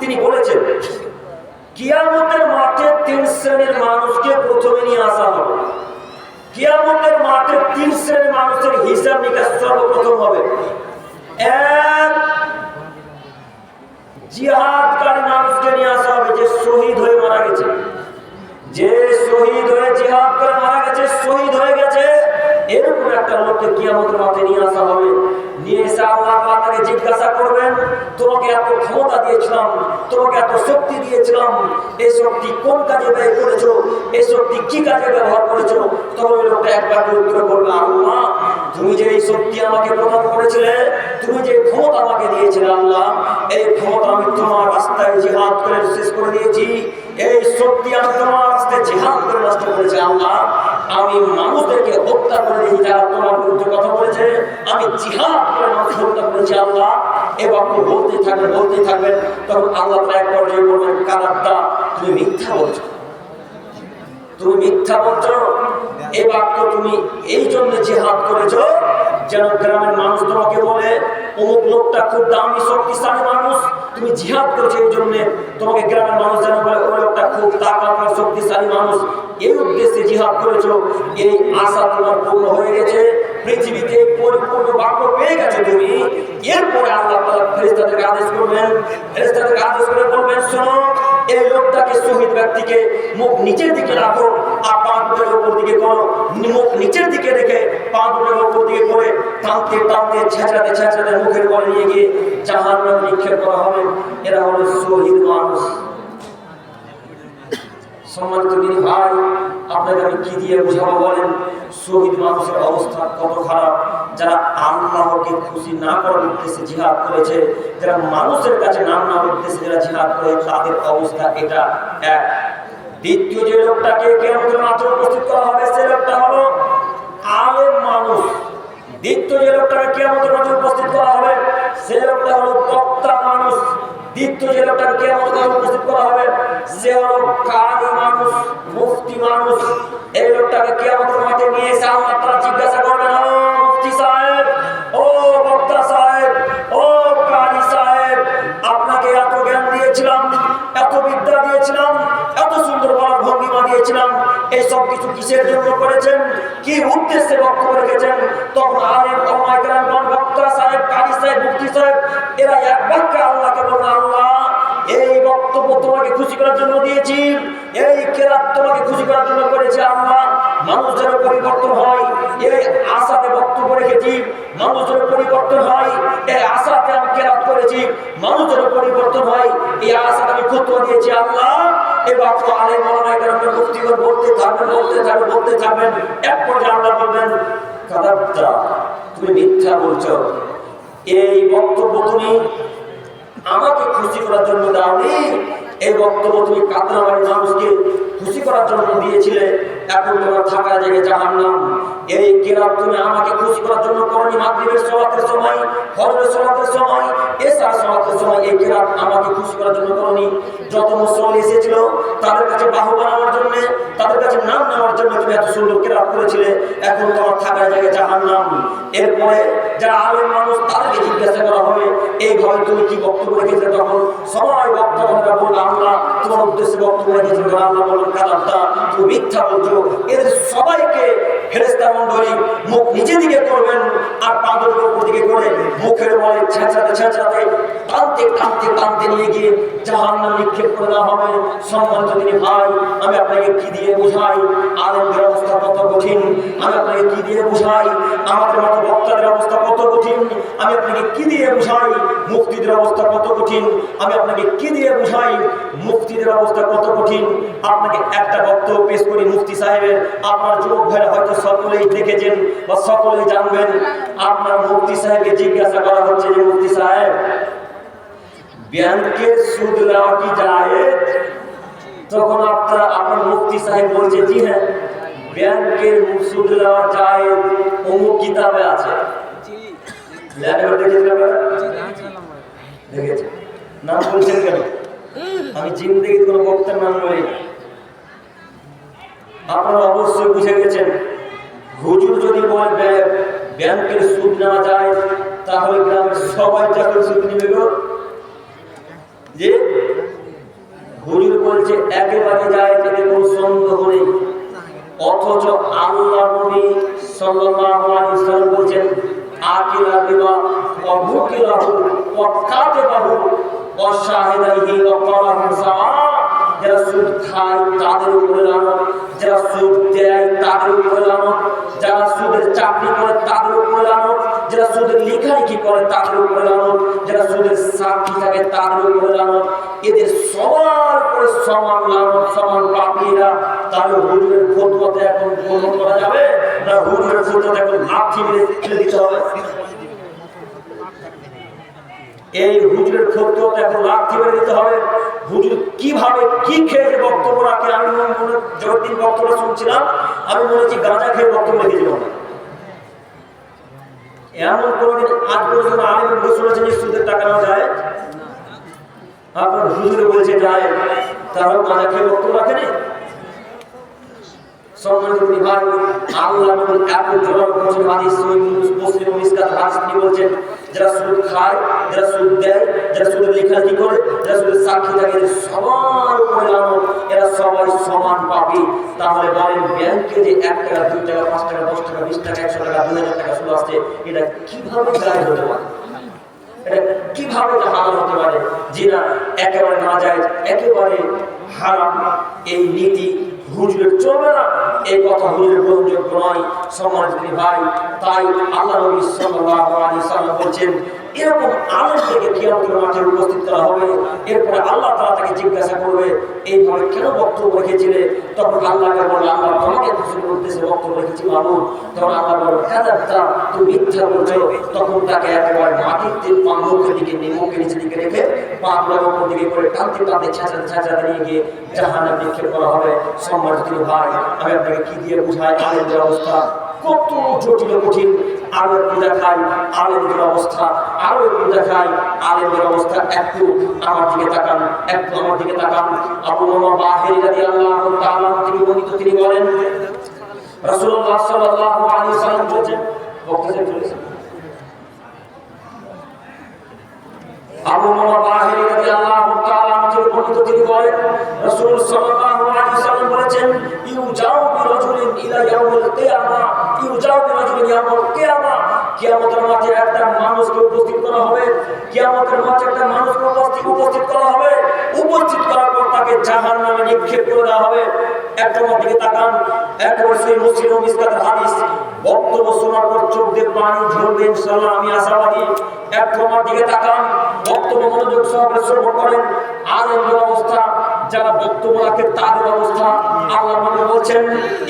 তিনি বলেছেন কিয়ামতের মাঠে তিন শ্রেণির মানুষকে প্রথমে নিয়ে আসা হবে। কিয়ামতের মাঠে তিন শ্রেণির মানুষের হিসাব নিকাশ সর্বপ্রথম হবে। এক জিহাদকারী মানুষকে নিয়ে আসা হবে যে শহীদ হয়ে মারা গেছে যে শহীদ হয়ে জিহাদ করে মারা গেছে, শহীদ হয়ে গেছে। এরকম একটা লোককে কিয়ামতের মাঠে নিয়ে আসা হবে। নিয়ে এসে আল্লাহ তাকে জিজ্ঞাসা করবেন, তোমাকে এত ক্ষমতা দিয়েছিলাম, তোমাকে এত শক্তি দিয়েছিলাম, এই শক্তি কোন কাজে ব্যয় করেছ, এই শক্তি কি কাজে ব্যবহার করেছ? তখন ওই লোকটা একবার উত্তর করবে আল্লাহ, তুমি যে এই শক্তি আমাকে প্রদান করেছিলে, তুমি যে ক্ষমতা আমাকে দিয়েছিলে, আল্লাহ, এই ক্ষমতা আমি তোমার রাস্তায় জিহাদ করে শেষ করে দিয়েছি। এই শক্তি আমি তোমার রাস্তায় জিহাদ করে নষ্ট করেছি, আল্লাহ। আমি মানুষদেরকে হত্যা করে দিয়েছি, যারা তোমার বিরুদ্ধে কথা বলেছে। আমি জিহাদ করে মানুষ হত্যা করেছি, আল্লাহ। এবার আপনি বলতে থাকবেন বলতে থাকবেন, তখন আল্লাহ তাআলা এক পর্যায়ে বলবেন, কারাদ্দা, তুমি মিথ্যা বলছো। তুমি মিথ্যা বলছো। এই বাক্য তুমি এই জন্য জেহাদ করেছ যেন গ্রামের মানুষ তোমাকে বলে, অমুক লোকটা খুব দামি, শক্তিশালী মানুষ। তুমি জিহাদ করছ এই জন্যে তোমাকে গ্রামের মানুষ যেন বলে ওই একটা খুব তাকাত শক্তিশালী মানুষ। এই উদ্দেশ্যে জিহাদ করেছ। এই আশা তোমার পূর্ণ হয়ে গেছে। পৃথিবীতে পরিপূর্ণ বাক্য পেয়ে গেছো তুমি। এরপরে আল্লাহ তালা ফেরিস্তাদেরকে আদেশ করবেন। ফেরিস্তাদেরকে আদেশ করে বলবেন, শোনো এই লোকটাকে শহীদ ব্যক্তিকে মুখ নিচের দিকে রাখো, আর পা দুটোর উপর দিকে করো। মুখ নিচের দিকে রেখে পা দুটোর উপর দিকে করে টানতে টানতে, ছেঁচড়াতে ছেঁচড়াতে মুখের বলে নিয়ে গিয়ে জাহান নিক্ষেপ করা হবে। এরা হলো শহীদ মানুষ। সম্মানিত ভাই আপনাকে আমি কি দিয়ে বুঝাবো বলেন? শহীদ মানুষের অবস্থা কত খারাপ? যারা আল্লাহকে খুশি না করার উদ্দেশ্যে জিহাদ করেছে, যারা মানুষের কাছে নাম না উদ্দেশ্যে যারা জিহাদ করে, তাদের অবস্থা এটা এক। দ্বিতীয় যে লোকটাকে কেমন মাত্র উপস্থিত করা হবে, সে লোকটা হলো আলেম মানুষ। দ্বিতীয় যে লোকটাকে কেমন মাত্র উপস্থিত করা হবে, সে লোকটা হলো বক্তা মানুষ। দ্বিতীয় যে লোকটাকে হলো কারি মানুষ, মুফতি মানুষ। এই লোকটাকে করবেন ও মুফতি সাহেব, ও বক্তা সাহেব, ও কারি সাহেব, আপনাকে এত জ্ঞান দিয়েছিলাম, এত বিদ্যা দিয়েছিলাম, এত সুন্দর বলার ভঙ্গিমা দিয়েছিলাম এই সব কিছু কিসের জন্য করেছেন? কি উদ্দেশ্যে বক্তব্য রেখেছেন? তখন কমাইকার বক্তা সাহেব, কারি সাহেব, মুফতি সাহেব, এরা এক বাক্যে আল্লাহকে বলল, আল্লাহ, এই বক্তব্য তোমাকে খুশি করার জন্য দিয়েছি। এই কেরাত তোমাকে খুশি করার জন্য করেছি আল্লাহ মানুষ যেন পরিবর্তন হয়, এই আশাতে বক্তব্য রেখেছি। মানুষ যেন পরিবর্তন হয়, এই আশাতে আমি কেরাত করেছি। মানুষ যেন পরিবর্তন হয়, এই আশাতে আমি খুতবা দিয়েছি। আল্লাহ এই বাক্য আলে মলামাই কারণে মুক্তিগর বলতে থাকবেন বলতে থাকবেন বলতে থাকবেন। এক পর্যায়ে আল্লাহ বলবেন কাদাবটা তুমি মিথ্যা বলছো। এই বক্তব্য তুমি আমাকে খুশি করার জন্য দাওনি। এই বক্তব্য তুমি কাতরাবাড়ির মানুষকে খুশি করার জন্য দিয়েছিলে, এখন তোমার থাকা জায়গায় জাহান নাম এই কেরাত তুমি আমাকে খুশি করার জন্য করনি মাগরিবের সলাতের সময় ফজরের সলাতের সময় এসার সলাতের সময় এই কেরাত আমাকে খুশি করার জন্য করনি। যত মুসলমান এসেছিল, তাদের কাছে বাহু বানানোর জন্য, তাদের কাছে নাম নেওয়ার জন্য তুমি এত সুন্দর কেরাত করেছিলে, এখন তোমার থাকার জায়গায় জাহান নাম এরপরে যারা আলেম মানুষ, তাদেরকে জিজ্ঞাসা করা হবে এইভাবে তুমি কি বক্তব্য রেখেছিলে? তখন সবাই বলল আল্লাহ তোমার উদ্দেশ্যে বক্তব্য রেখেছিল আল্লাহ বললেন কালামটা তুমি মিথ্যা বলছো মুখ নিচে দিকে করবেন আর দিকে করে মুখের বলে ছেঁচাতে ছেঁচাতে টানতে টানতে টানতে নিয়ে গিয়ে জাহান নাম নিক্ষেপ করে হবে। সম্মানিত তিনি ভাই, আমি আপনাকে কি দিয়ে বোঝাই? আনন্দের অবস্থা কত কঠিন? আমি আপনাকে কি দিয়ে বোঝাই? আমাদের মতো বক্তাদের অবস্থা কত কঠিন? আমি আপনাকে কি দিয়ে বুঝাই? মুক্তিদের অবস্থা কত কঠিন? আমি আপনাকে কি দিয়ে বুঝাই? মুক্তিদের অবস্থা কত কঠিন? আপনাকে একটা বক্তব্য পেশ করি মুফতি সাহেবের। আপনার যুবক ভাইরা হয়তো সকলেই দেখেছেন বা সকলেই জানবেন। আপনার মুফতি সাহেবকে জিজ্ঞাসা করা হচ্ছে যে, মুফতি সাহেব, ব্যাংকের সুদ নেওয়া কি যায় তখন আপনার আপনার মুফতি সাহেব বলছে, জি হ্যাঁ ব্যাংকের সুদ নেওয়া যায় অমুক কিতাবে আছে। নাম বলছেন কেন? আমি জিন্দগি কোনো বক্তার নাম বলি আপনারা অবশ্যই বুঝে গেছেন, হুজুর যদি বলে ব্যাংকের সুদ নেওয়া যায়, তাহলে গ্রামের সবাই টাকার সুদ নিবে গো। যে হুজুর বলছে, একেবারে যায় যাতে কোনো সন্দেহ নেই। অথচ আল্লাহ নবী সাল্লাল্লাহু আলাইহি ওয়াসাল্লাম বলেন আকিলা বিবা অভুকিলাহু মুকিলাহু ওয়া কাতিবাহু ওয়া শাহিদাইহি ওয়া কালাহু সাওয়া যারা সুদ খায় তাদের উপরে লানত যারা সুদ দেয় তাদের উপরে যারা সুদের চাকরি করে তাদের উপরে লানত, যারা সুদের লেখালেখি করে তাদের উপরে লানত, যারা সুদের সাক্ষী থাকে তাদের উপরে লানত। এদের সবার উপরে সমান লানত, সমান পাপিরা তাহলে হুজুরের ফতুয়াতে এখন গ্রহণ করা যাবে না হুজুরের ফতুয়াতে এখন লাঠি মেরে দিতে হবে? এই হুজুরের ফতুয়াতে এখন লাঠি মেরে দিতে হবে। কীভাবে কি খেয়ে বক্তব্য রাখে? আমি মনে যতদিন বক্তব্য শুনছিলাম, আমি মনে হচ্ছি গাঁজা খেয়ে বক্তব্য রেখেছিলাম এমন কোনোদিন আজ পর্যন্ত আমি শুনেছেন সুদের টাকা না যায়? আপনার হুজুরে বলছে, যায়। তারাও গাঁজা খেয়ে বক্তব্য রাখেনি? সম্মানিত ভাই আল্লাহ নবী বলছেন, যারা খায়, যারা সুদ দেয়, যারা সুদের লেখালেখি করে, যারা সাক্ষী থাকে সবার এরা সবাই সমান পাবে। তাহলে বলেন, ব্যাংকে যে এক টাকা পাঁচ টাকা, দশ টাকা, বিশ টাকা, একশো টাকা, দুই হাজার টাকা সুদ আসছে, এটা কীভাবে গায়ে হতে পারে? যে না একেবারে না যায় একেবারে হারাম। এই নীতি হুজুরের চলবে না। এই কথা হুজুরের গ্রহণযোগ্য নয় সম্মানিত ভাই। তাই আল্লাহ নবী সাল্লাল্লাহু আলাইহি সাল্লাম বলছেন, এরকম আলেম থেকে কিয়ামতের মাঠে উপস্থিত করা হবে। এরপরে আল্লাহ তাআলা তাকে জিজ্ঞাসা করবে, এইভাবে কেন বক্তব্য রেখেছিলে? তখন আল্লাহকে বলবে আল্লাহ তোমাকে খুশি করতেছে, বক্তব্য রেখেছি মামুন তখন আল্লাহ বলবে কাদাবতা তুমি মিথ্যা বলছো। তখন তাকে একেবারে মাটিতে পা মুখের দিকে মুখের নিচের দিকে রেখে পা উপর দিকে করে টানতে টানতে ছাঁচাতে ছাঁচাতে নিয়ে গিয়ে জাহান্নামে করা হবে। সম্মানিত ভাই আপনাকে কি দিয়ে অবস্থা কত জটিল কঠিন। আরও একটু অবস্থা আরও একটু অবস্থা একটু আমার দিকে তাকান, একটু আমার দিকে তাকান। আবু বাহির আল্লাহ তাআলা বর্ণিত তিনি বলেন আবু মামা বাহির বর্ণিত তিনি বলেন, রাসূল সাল্লাল্লাহু বলেছেন ইউজাউ বিরাজুলিন ইলা ইয়াউমিল কিয়ামা ইউজাউ বিরাজুলিন ইয়াউমিল কিয়ামা। কিয়ামতের মাঠে একটা মানুষকে উপস্থিত করা হবে। কিয়ামতের মাঠে একটা মানুষকে উপস্থিত করা হবে। উপস্থিত করার পর তাকে জাহান্নামে নিক্ষেপ দেওয়া হবে। একটা আমার দিকে তাকান। একবার সেই মুসলিম মিসকাতের হাদিস। বক্তব্য শোনার পর পানি ঝরবে আমি আশাবাদী। একটু আমার দিকে তাকান। বক্তব্য মনোযোগ সহকারে শ্রবণ করেন। আনন্দের অবস্থা যারা বক্তব্য রাখে তাদের অবস্থা আল্লাহ নবী বলছেন,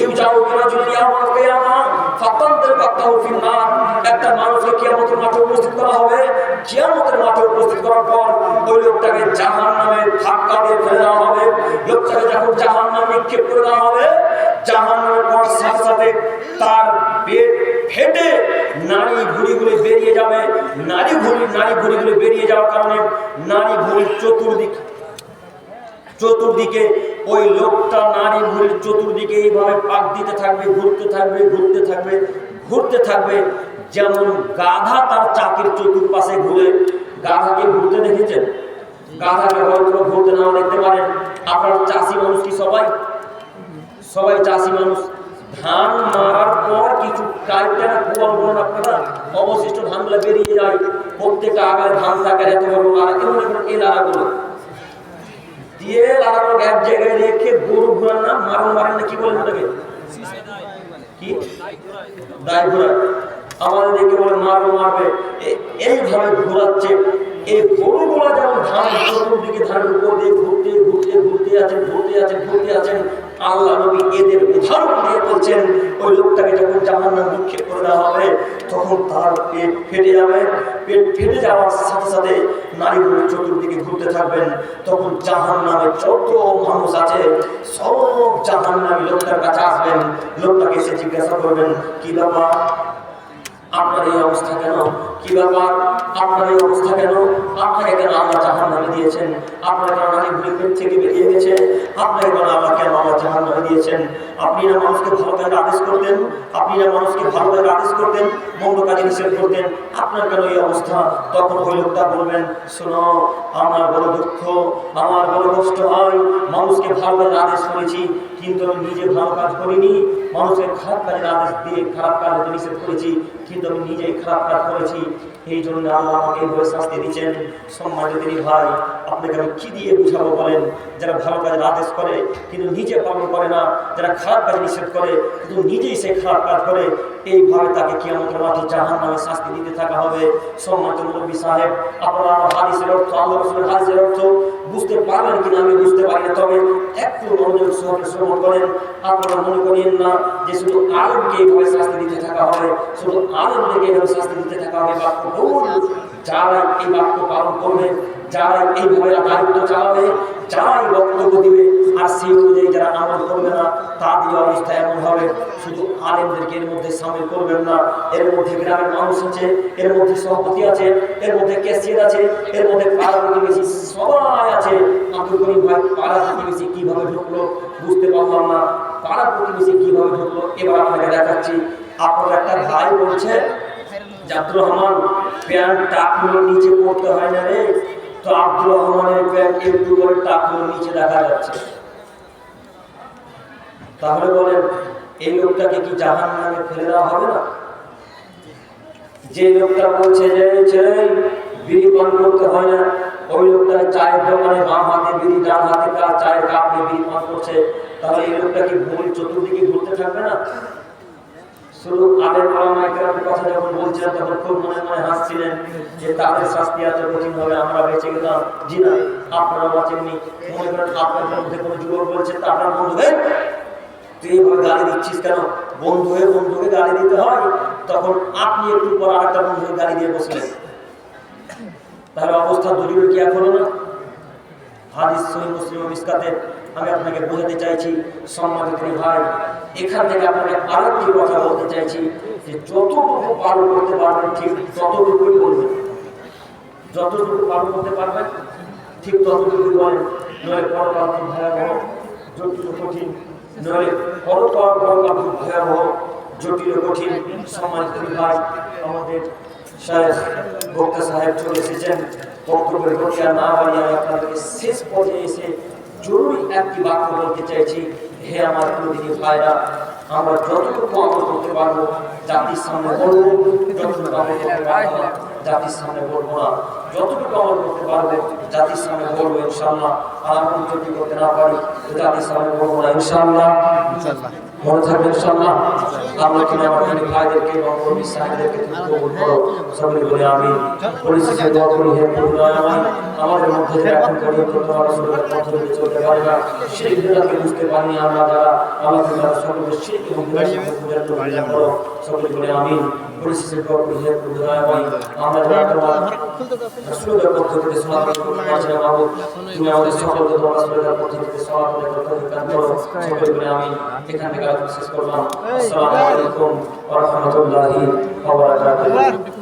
ইউ যাও বিরাজুল ইয়াউমাল কিয়ামা, ফাতানদের বাক্তাহু ফিল নার একটা মানুষকে কিয়ামতের মাঠে উপস্থিত করা হবে। কিয়ামতের মাঠে উপস্থিত করার পর ওই লোকটাকে জাহান্নামে ধাক্কা দিয়ে ফেলে দেওয়া হবে। লোকটাকে যখন জাহান্নামে নিক্ষেপ করে দেওয়া হবে, জাহান্নামের পর সাথে সাথে তার পেট ফেটে নারী ঘুড়িগুলি বেরিয়ে যাবে। নারী ঘুড়ি নারী ঘুড়িগুলি বেরিয়ে যাওয়ার কারণে নারী ঘুড়ির চতুর্দিক চতুর্দিকে ওই লোকটা নারী ঘুড়ির চতুর্দিকে এইভাবে পাক দিতে থাকবে, ঘুরতে থাকবে ঘুরতে থাকবে ঘুরতে থাকবে, যেমন গাধা তার চাকির চতুর্পাশে ঘুরে। গাধাকে ঘুরতে দেখেছেন? গাধাকে হয়তো ঘুরতে নাও দেখতে পারেন। আপনার চাষি মানুষ কি সবাই? সবাই চাষি মানুষ। ধান মারার পর কিছু কাইটা কুয়া বলুন আপনারা অবশিষ্ট ধানগুলো বেরিয়ে যায়। প্রত্যেকটা আগায় ধান থাকে এত বড় এখন এই লাড়াগুলো দিয়ে লাগানোর এক জায়গায় রেখে গরু ঘোরান না মারণ মারেন না, কি বলেন ওটাকে? কি? দায় ঘোরা আমাদের দেখে বলে মারবো। মারবে এইভাবে ঘোরাচ্ছে। এই গরুগুলা যেমন ধান চতুর্দিকে ধানের উপর দিয়ে ঘুরতে ঘুরতে ঘুরতে আছেন ঘুরতে আছেন ঘুরতে আছেন আল্লাহ নবী এদের উদাহরণ দিয়ে বলছেন, ওই লোকটাকে যখন জাহান্নাম নিক্ষেপ করে দেওয়া হবে, তখন তার পেট ফেটে যাবে। পেট ফেটে যাওয়ার সাথে সাথে নারীগুলো চতুর্দিকে ঘুরতে থাকবেন। তখন জাহান নামে যত মানুষ আছে, সব জাহান নামে লোকটার কাছে আসবেন। লোকটাকে এসে জিজ্ঞাসা করবেন, কি ব্যাপার? আপনার এই অবস্থা কেন? কি ব্যাপার? আপনার এই অবস্থা কেন? আপনাকে কেন আল্লাহ জাহান নামে দিয়েছেন? আপনার কেন নারী থেকে বেরিয়ে গেছে আপনাকে কেন আল্লাহ কেন আল্লাহ জাহান নামে দিয়েছেন? আপনি না মানুষকে ভালো আদেশ করতেন? আপনি না মানুষকে ভালো আদেশ করতেন? মন্দ কাজে নিষেধ করতেন? আপনার কেন এই অবস্থা? তখন ওই লোকটা বলবেন, শোনো, আমার বড় দুঃখ, আমার বড় কষ্ট হয়। মানুষকে ভালো কাজে আদেশ করেছি, কিন্তু আমি নিজে ভালো কাজ করিনি। মানুষের খারাপ কাজের আদেশ দিয়ে খারাপ কাজে নিষেধ করেছি কিন্তু আমি নিজেই খারাপ কাজ করেছি। এই জন্য আল্লাহ আমাকে শাস্তি দিচ্ছেন। সম্মানিত ভাই আপনাকে আমি কি দিয়ে বুঝাবো বলেন? যারা ভালো কাজের আদেশ করে, কিন্তু নিজে পালন করে না, যারা খারাপ কাজ নিষেধ করে, কিন্তু নিজেই সে খারাপ কাজ করে, এইভাবে তাকে কি আমাদের মাঠে জাহান নামে শাস্তি দিতে থাকা হবে। সম্মানিত নবী সাহেব, আপনারা আমার হাদিসের অর্থ, আল্লাহ রসুলের হাদিসের অর্থ বুঝতে পারবেন কিনা আমি বুঝতে পারি না, তবে একটু মনোযোগ সহকারে শ্রবণ করেন। আপনারা মনে করিয়েন না যে শুধু আলমকে এইভাবে শাস্তি দিতে থাকা হবে, শুধু আলমকে এইভাবে শাস্তি দিতে থাকা হবে ভুল যারা এই বাক্য পালন করবে, যারা এইভাবে দায়িত্ব চালাবে, যারাই বক্তব্য দিবে, আর সেই অনুযায়ী যারা আমল করবে না, তাদের অবস্থা এমন হবে। শুধু আলেমদেরকে এর মধ্যে সামিল করবেন না। এর মধ্যে গ্রামের মানুষ আছে, এর মধ্যে সভাপতি আছে, এর মধ্যে ক্যাশিয়ার আছে, এর মধ্যে পাড়া প্রতিবেশী সবাই আছে। আব্দুল করিম ভাই পাড়া প্রতিবেশী কীভাবে ঢুকলো বুঝতে পারলাম না। পাড়া প্রতিবেশী কীভাবে ঢুকলো? এবার আপনাকে দেখাচ্ছি। আপনার একটা ভাই বলছে আব্দুর রহমান, প্যান্ট, টাকগুলো নিচে পড়তে হয় না রে। তো আব্দুর রহমানের প্যান্ট একটু করে টাকগুলো নিচে দেখা যাচ্ছে। তাহলে বলেন, এই লোকটাকে কি জাহান নামে ফেলে দেওয়া হবে না? যে লোকটা বলছে যে ছেলে বিড়ি পান করতে হয় না। ওই লোকটা চায়ের দোকানে বাম হাতে বিড়ি, ডান হাতে চায়ের কাপ নিয়ে বিড়ি পান করছে। তাহলে এই লোকটা কি ভুল চতুর্দিকে ঘুরতে থাকবে না? শুধু আগের মাইকের কথা যখন বলছিলেন তখন খুব মনে মনে হাসছিলেন যে তাদের শাস্তি এত কঠিন হবে আমরা বেঁচে গেলাম। জি না, আপনারা বাঁচেননি। মনে করেন আপনার মধ্যে কোনো যুবক বলছে, তা আপনার বন্ধু হয়ে তুই এইভাবে গালি দিচ্ছিস কেন? বন্ধু হয়ে বন্ধুকে গালি দিতে হয়? তখন আপনি একটু পর আরেকটা বন্ধুকে গালি দিয়ে বসলেন। তাহলে অবস্থা দলীয় কি এক হলো না? হাদিস সহি মুসলিম মিসকাতে আমি আপনাকে বলতে চাইছি, সম্মানিত ভাই, এখান থেকে আপনাকে আরেকটি কথা বলতে চাইছি যে যতটুকু পালন করতে পারবেন ঠিক ততটুকুই বলবেন। যতটুকু পালন করতে পারবেন, ঠিক ততটুকুই বলেন। নয় পরকাল খুব ভয়াবহ জটিল কঠিন। নয় পরকাল পরকাল খুব ভয়াবহ, জটিল কঠিন। সম্মানিত ভাই, আমাদের সাহেব বক্তা সাহেব চলে এসেছেন। বক্তব্যের আর না বাড়িয়ে আপনাদেরকে শেষ পর্যায়ে এসে জরুরি একটি বাক্য বলতে চাইছি হে আমার প্রতিনিধি ভাইরা আমরা যতটুকু আমরা করতে পারব জাতির সামনে বলব যতটুকু আমল করতে না, জাতির সামনে বলব না। যতটুকু আমরা করতে পারবে জাতির সামনে বলব ইনশাল্লাহ আর যদি করতে না পারি জাতির সামনে বলব না ইনশাল্লাহ মনে থাকবে ইনশাল্লাহ আমরা কিনে আমার প্রিয় ভাইদেরকে এবং কর্মী সাহেবদেরকে তুমি কবুল করো। সকলে বলে আমি পরিশেষে দোয়া করি, হে করুণাময় আমাদের মধ্যে যে এখন পর্যন্ত তোমার রসুলের পথ চলতে পারি না। সেই বিধানকে বুঝতে পারিনি, আমরা যারা আমাদের যারা সকলে সেই এবং পূজা করো, সকলে বলে আমি পরিশেষে দোয়া করি, হে করুণাময় আমরা যারা তোমার রসুলের পথ থেকে সমাজ করতে বাবু তুমি আমাদের সকলকে তোমার রসুলের পথ থেকে সমাজ করতে করো। সকলে বলে আমি এখান থেকে শেষ করলাম। আসসালামু আলাইকুম ওয়া রাহমাতুল্লাহি ওয়া বারাকাতুহু।